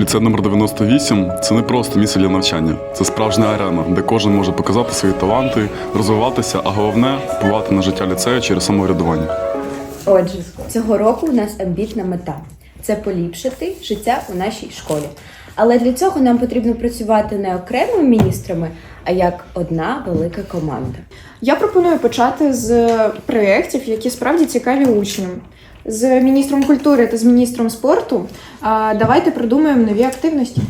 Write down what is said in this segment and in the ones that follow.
Ліцей номер 98 це не просто місце для навчання, це справжня арена, де кожен може показати свої таланти, розвиватися, а головне впливати на життя ліцею через самоврядування. Отже, цього року у нас амбітна мета це поліпшити життя у нашій школі. Але для цього нам потрібно працювати не окремими міністрами, а як одна велика команда. Я пропоную почати з проєктів, які справді цікаві учням. З міністром культури та з міністром спорту. А, давайте придумаємо нові активності.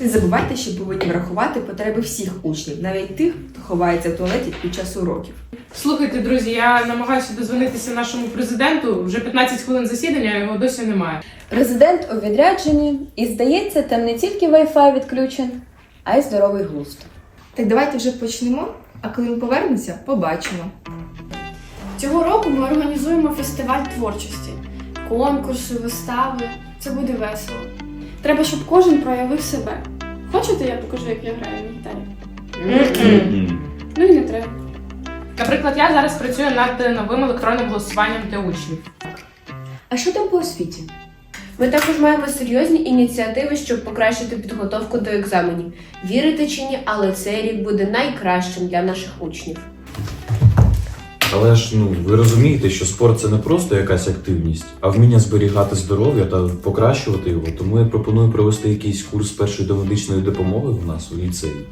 Не забувайте, що повинні врахувати потреби всіх учнів, навіть тих, хто ховається в туалеті під час уроків. Слухайте, друзі, я намагаюся дозвонитися нашому президенту. Вже 15 хвилин засідання, а його досі немає. Президент у відрядженні, і здається, там не тільки Wi-Fi відключен, а й здоровий глузд. Так давайте вже почнемо, а коли він повернеться, побачимо. Цього року ми організуємо фестиваль творчості, конкурси, вистави. Це буде весело. Треба, щоб кожен проявив себе. Хочете, я покажу, як я граю на гітарі? Ну і не треба. Наприклад, я зараз працюю над новим електронним голосуванням для учнів. А що там по освіті? Ми також маємо серйозні ініціативи, щоб покращити підготовку до екзаменів. Вірите чи ні, але цей рік буде найкращим для наших учнів. Але ж ну ви розумієте, що спорт це не просто якась активність, а вміння зберігати здоров'я та покращувати його. Тому я пропоную провести якийсь курс першої домедичної допомоги у нас у ліцеї.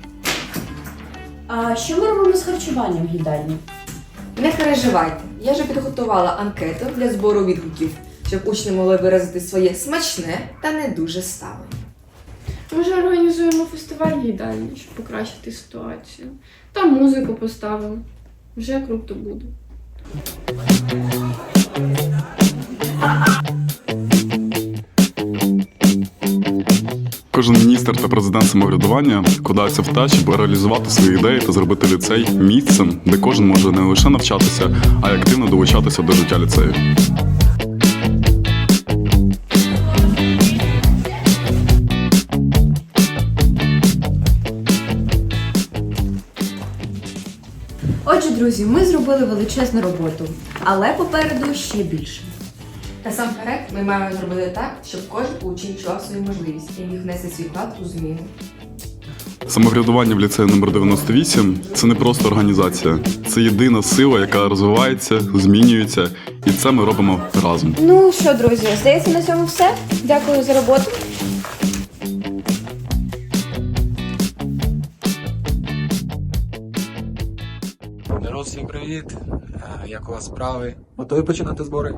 А що ми робимо з харчуванням в їдальні? Не переживайте, я вже підготувала анкету для збору відгуків, щоб учні могли виразити своє смачне та не дуже ставлення. Ми ж організуємо фестиваль в їдальні, щоб покращити ситуацію. Там музику поставимо. Вже круто буде. Кожен міністр та президент самоврядування вкладаються в те, щоб реалізувати свої ідеї та зробити ліцей місцем, де кожен може не лише навчатися, а й активно долучатися до життя ліцею. Отже, друзі, ми зробили величезну роботу, але попереду ще більше. Насамперед, ми маємо зробити так, щоб кожен учень чував свою можливість і міг внести свій вклад у зміну. Самоврядування в ліцеї номер 98 це не просто організація, це єдина сила, яка розвивається, змінюється, і це ми робимо разом. Ну що, друзі, здається, на цьому все. Дякую за роботу. Всім привіт! Е, Як у вас справи? Готові починати збори?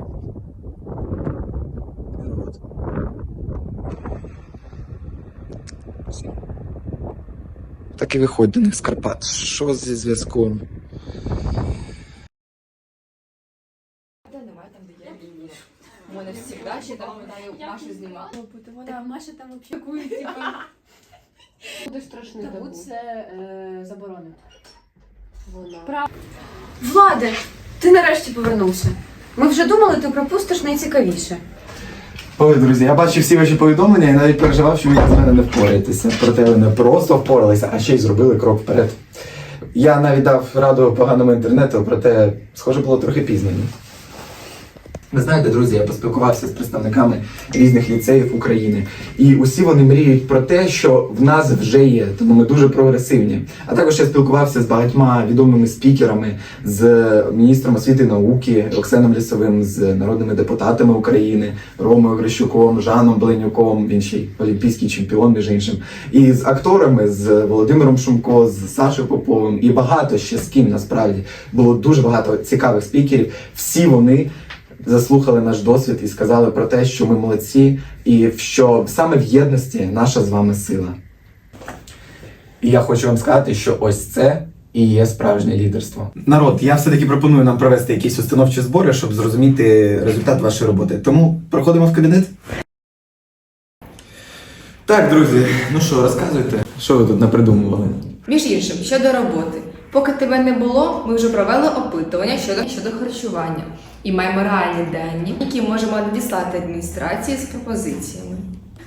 Так і виходь до них з Карпат. Що зі зв'язком? У мене завжди ще там Машу знімала. Так, Маша там взагалі Буде страшний табу це е, заборонено. Вона. Владе, ти нарешті повернувся. Ми вже думали, ти пропустиш найцікавіше. Ой, друзі, я бачив всі ваші повідомлення і навіть переживав, що ви з мене не впораєтеся. Проте ви не просто впоралися, а ще й зробили крок вперед. Я навіть дав раду поганому інтернету, проте, схоже, було трохи пізно. Ви знаєте, друзі, я поспілкувався з представниками різних ліцеїв України, і усі вони мріють про те, що в нас вже є, тому ми дуже прогресивні. А також я спілкувався з багатьма відомими спікерами, з міністром освіти і науки Оксаном Лісовим, з народними депутатами України, Ромою Грищуком, Жаном Бленюком, він ще й олімпійський чемпіон, між іншим, і з акторами, з Володимиром Шумко, з Сашою Поповим, і багато ще з ким насправді було дуже багато цікавих спікерів. Всі вони заслухали наш досвід і сказали про те, що ми молодці, і що саме в єдності наша з вами сила. І я хочу вам сказати, що ось це і є справжнє лідерство. Народ, я все-таки пропоную нам провести якісь установчі збори, щоб зрозуміти результат вашої роботи. Тому проходимо в кабінет. Так, друзі, ну що, розказуйте, що ви тут напридумували? Між іншим, щодо роботи. Поки тебе не було, ми вже провели опитування щодо, щодо харчування і маємо реальні дані, які можемо надіслати адміністрації з пропозиціями.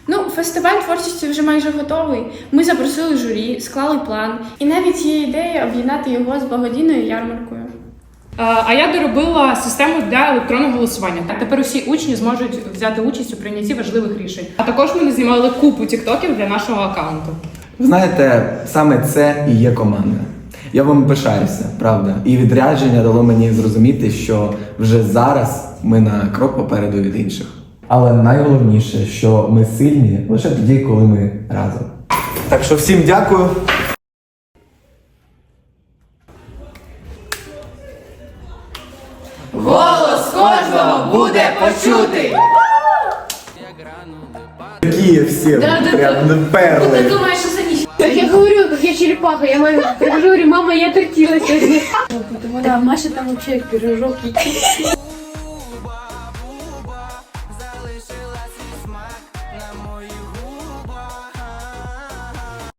Ну, фестиваль творчості вже майже готовий. Ми запросили журі, склали план, і навіть є ідея об'єднати його з благодійною ярмаркою. А я доробила систему для електронного голосування. Тепер усі учні зможуть взяти участь у прийнятті важливих рішень. А також ми знімали купу тіктоків для нашого аккаунту. Ви знаєте, саме це і є команда. Я вам пишаюся, правда. І відрядження дало мені зрозуміти, що вже зараз ми на крок попереду від інших. Але найголовніше, що ми сильні лише тоді, коли ми разом. Так що всім дякую. Голос кожного буде почути. Такі всі прям перли. думаєш, що це ніч? Так я говорю, як я черепаха, я маю прихожу, говорю, мама, я тортила сьогодні. Да, Маша там вообще пирожок.